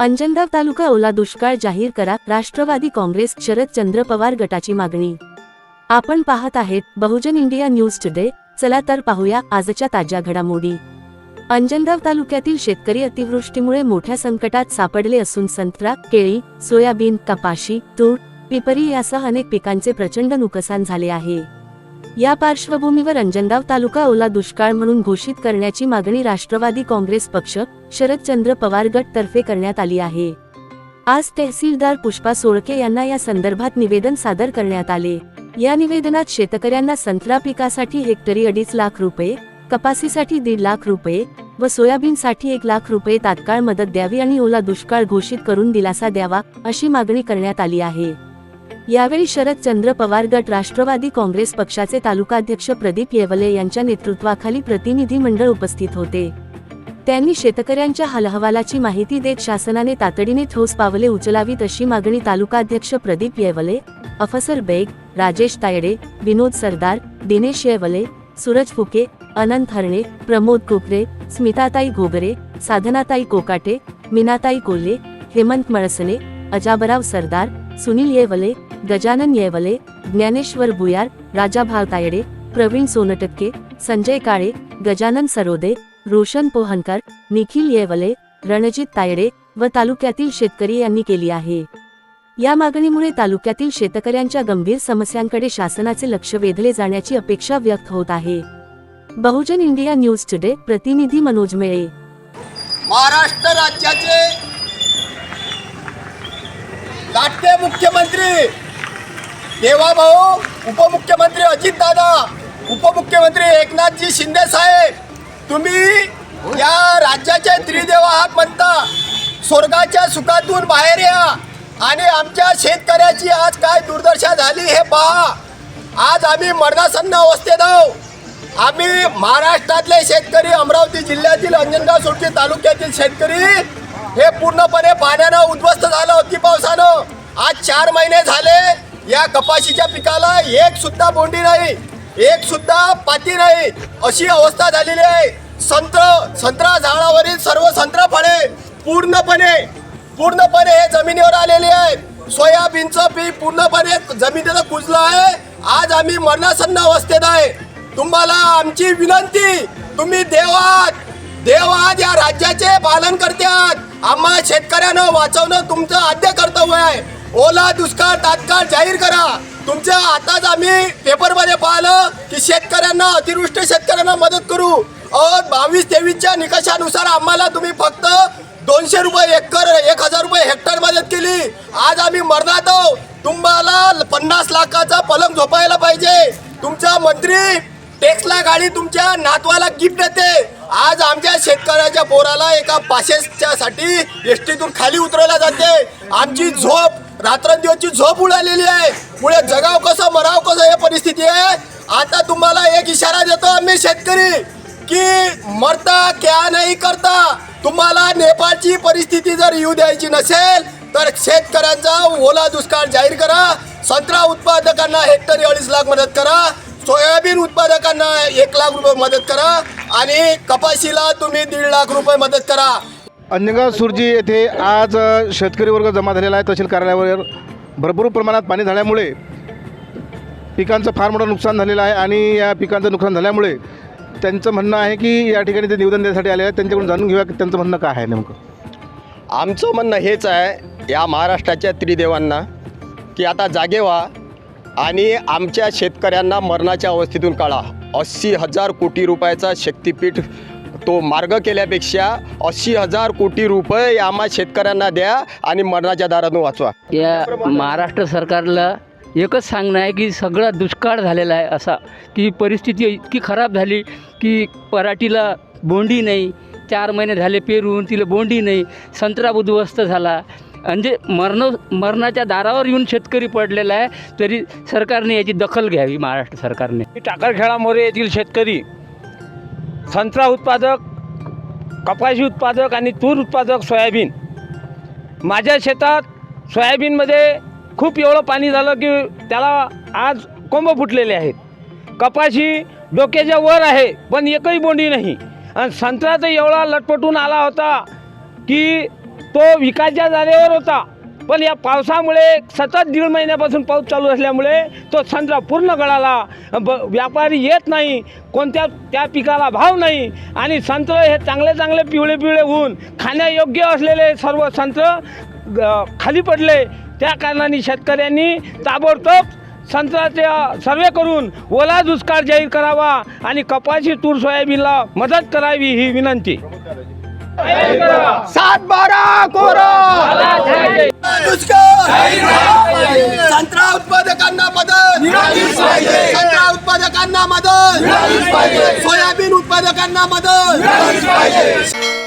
अंजनगाव तालुका ओला दुष्काळ जाहीर करा राष्ट्रवादी काँग्रेस शरदचंद्र पवार गटाची मागणी. आपण पाहत आहेत बहुजन इंडिया न्यूज टुडे. चला तर पाहूया आजच्या ताज्या घडामोडी. अंजनगाव तालुक्यातील शेतकरी अतिवृष्टीमुळे मोठ्या संकटात सापडले असून संत्रा केळी सोयाबीन कपाशी तूर पिपरी यासह अनेक पिकांचे प्रचंड नुकसान झाले आहे. या पार्श्वभूमीवर अंजनगाव तालुका ओला दुष्काळ म्हणून घोषित करण्याची मागणी राष्ट्रवादी काँग्रेस पक्ष शरदचंद्र पवार गट तर्फे करण्यात आली आहे. आज तहसीलदार पुष्पा सोळके यांना या संदर्भात निवेदन सादर करण्यात आले. या निवेदनात शेतकऱ्यांना संत्रा पिकासाठी हेक्टरी अडीच लाख रुपये कपासीसाठी दीड लाख रुपये व सोयाबीनसाठी एक लाख रुपये तात्काळ मदत द्यावी आणि ओला दुष्काळ घोषित करून दिलासा द्यावा अशी मागणी करण्यात आली आहे. यावेळी शरदचंद्र पवार गट राष्ट्रवादी काँग्रेस पक्षाचे तालुकाध्यक्ष प्रदीप येवले यांच्या नेतृत्वाखाली प्रतिनिधी मंडळ उपस्थित होते. त्यांनी शेतकऱ्यांच्या हालहवालाची माहिती देत शासनाने तातडीने ठोस पावले उचलावीत अशी मागणी तालुकाध्यक्ष प्रदीप येवले अफसर बेग राजेश तायडे विनोद सरदार दिनेश येवले सूरज फुके अनंत हरणे प्रमोद कुकरे स्मिताताई घोगरे साधनाताई कोकाटे मीनाताई कोल्हे हेमंत मळसने अजाबराव सरदार सुनील येवले गजानन येवले ज्ञानेश्वर भुयार राजा भावतायडे प्रवीण सोनटक्के संजय काळे गजानन सरोदे रोशन पोहनकर निखिल येवले रणजित तायडे व तालुक्यातील शेतकरी यांनी केली आहे. या मागणीमुळे तालुक्यातील शेतकऱ्यांच्या गंभीर समस्यांकडे शासनाचे लक्ष वेधले जाण्याची अपेक्षा व्यक्त होत आहे. बहुजन इंडिया न्यूज टुडे प्रतिनिधी मनोज मेळे. महाराष्ट्र राज्याचे लाटते मुख्यमंत्री देवाभाऊ उपमुख्यमंत्री अजितदादा उपमुख्यमंत्री एकनाथजी शिंदे साहेब तुम्ही या राज्याचे त्रिदेव आहात म्हणता. स्वर्गाच्या सुखातून बाहेर या. आणि आमच्या शेतकऱ्याची आज काय दुर्दशा झाली हे पहा. आज आम्ही मरणासन्न अवस्थेत आहोत. आम्ही महाराष्ट्रातले शेतकरी अमरावती जिल्ह्यातील अंजनगाव सोडची तालुक्यातील शेतकरी हे पूर्णपणे पाण्यानं उद्ध्वस्त झालं अति पावसानं. आज चार महिने झाले. या कपाशीच्या पिकाला एक सुद्धा बोंडी नाही एक सुद्धा पाती नाही. अशी अवस्था झालेली आहे. संत्र संत्रा झाडावरील सर्व संत्रा फळे पूर्णपणे पूर्णपणे हे जमिनीवर आलेले आहे सोयाबीनचं पीक पूर्णपणे जमिनीला कुजलं आहे. आज आम्ही मरणासन्न अवस्थेत आहे. तुम्हाला आमची विनंती तुम्ही देवात देवात या राज्याचे पालन करते आहात आम्हा शेतकऱ्यांना वाचवणं तुमचं आद्य कर्तव्य आहे. ओला दुष्काळ तात्काळ जाहीर करा. तुमच्या आताच आम्ही पेपरमध्ये पाहिलं की शेतकऱ्यांना अतिवृष्ट शेतकऱ्यांना मदत करू. अ बावीस तेवीसच्या निकषानुसार आम्हाला तुम्ही फक्त दोनशे रुपये एकर एक हजार रुपये हेक्टर मदत केली. आज आम्ही मरणात आहोत. तुम्हाला पन्नास लाखाचा पलंग झोपायला पाहिजे. तुमचा मंत्री टेक्सला गाडी तुमच्या नातवाला गिफ्ट देते. आज आमच्या शेतकऱ्याच्या पोराला एका पाचशेच्या साठी एस टीतून खाली उतरवल्या जाते. आमची झोप रात्रंदिवसची झोप उडालेली आहे. पुढे जगाव कसं मराव कसं हे परिस्थिती आहे? आता तुम्हाला एक इशारा देतो आम्ही शेतकरी की मरता क्या नाही करता. तुम्हाला नेपाळची परिस्थिती जर येऊ द्यायची नसेल तर शेतकऱ्यांचा ओला दुष्काळ जाहीर करा. संत्रा उत्पादकांना हेक्टरी अडीच लाख मदत करा. सोयाबीन उत्पादकांना एक लाख रुपये मदत करा. आणि कपाशीला तुम्ही दीड लाख रुपये मदत करा. अंजनगाव सुरजी येथे आज शेतकरी वर्ग जमा झालेला आहे. तहसील कार्यालयावर भरपूर प्रमाणात पाणी झाल्यामुळे पिकांचं फार मोठं नुकसान झालेलं आहे आणि या पिकांचं नुकसान झाल्यामुळे त्यांचं म्हणणं आहे की या ठिकाणी ते निवेदन देण्यासाठी आले आहेत. त्यांच्याकडून जाणून घेऊया की त्यांचं म्हणणं काय आहे नेमकं. आमचं म्हणणं हेच आहे या महाराष्ट्राच्या त्रिदेवांना की आता जागे व्हा आणि आमच्या शेतकऱ्यांना मरणाच्या अवस्थेतून काढा. अस्सी हजार कोटी रुपयाचा शक्तिपीठ तो मार्ग केल्यापेक्षा अस्सी हजार कोटी रुपये आम्हा शेतकऱ्यांना द्या आणि मरणाच्या दारातून वाचवा. या महाराष्ट्र सरकारला एकच सांगणं आहे की सगळा दुष्काळ झालेला आहे असा की परिस्थिती इतकी खराब झाली की पराठीला बोंडी नाही चार महिने झाले पेरून तिला बोंडी नाही संत्रा उद्ध्वस्त झाला. म्हणजे मरण मरणाच्या दारावर येऊन शेतकरी पडलेला आहे तरी सरकारने याची दखल घ्यावी महाराष्ट्र सरकारने. टाकरखेडा मोरे येथील शेतकरी संत्रा उत्पादक कपाशी उत्पादक आणि तूर उत्पादक सोयाबीन. माझ्या शेतात सोयाबीनमध्ये खूप एवढं पाणी झालं की त्याला आज कोंब फुटलेले आहेत. कपाशी डोक्याच्या वर आहे पण एकही बोंडी नाही. आणि संत्रा तर एवढा लटपटून आला होता की तो विकायच्या जागेवर होता. पण या पावसामुळे सतत दीड महिन्यापासून पाऊस चालू असल्यामुळे तो संत्रा पूर्ण गळाला. ब व्यापारी येत नाही कोणत्या त्या पिकाला भाव नाही आणि संत्र हे चांगले चांगले पिवळे पिवळे होऊन खाण्यायोग्य असलेले सर्व संत्र खाली पडले. त्या कारणाने शेतकऱ्यांनी ताबडतोब संत्राचे सर्वे करून ओला दुष्काळ जाहीर करावा आणि कपाशी तूर सोयाबीनला मदत करावी ही विनंती. सात बारा कोरा. संत्रा उत्पादकांना मदत. संत्रा उत्पादकांना मदत. सोयाबीन उत्पादकांना मदत.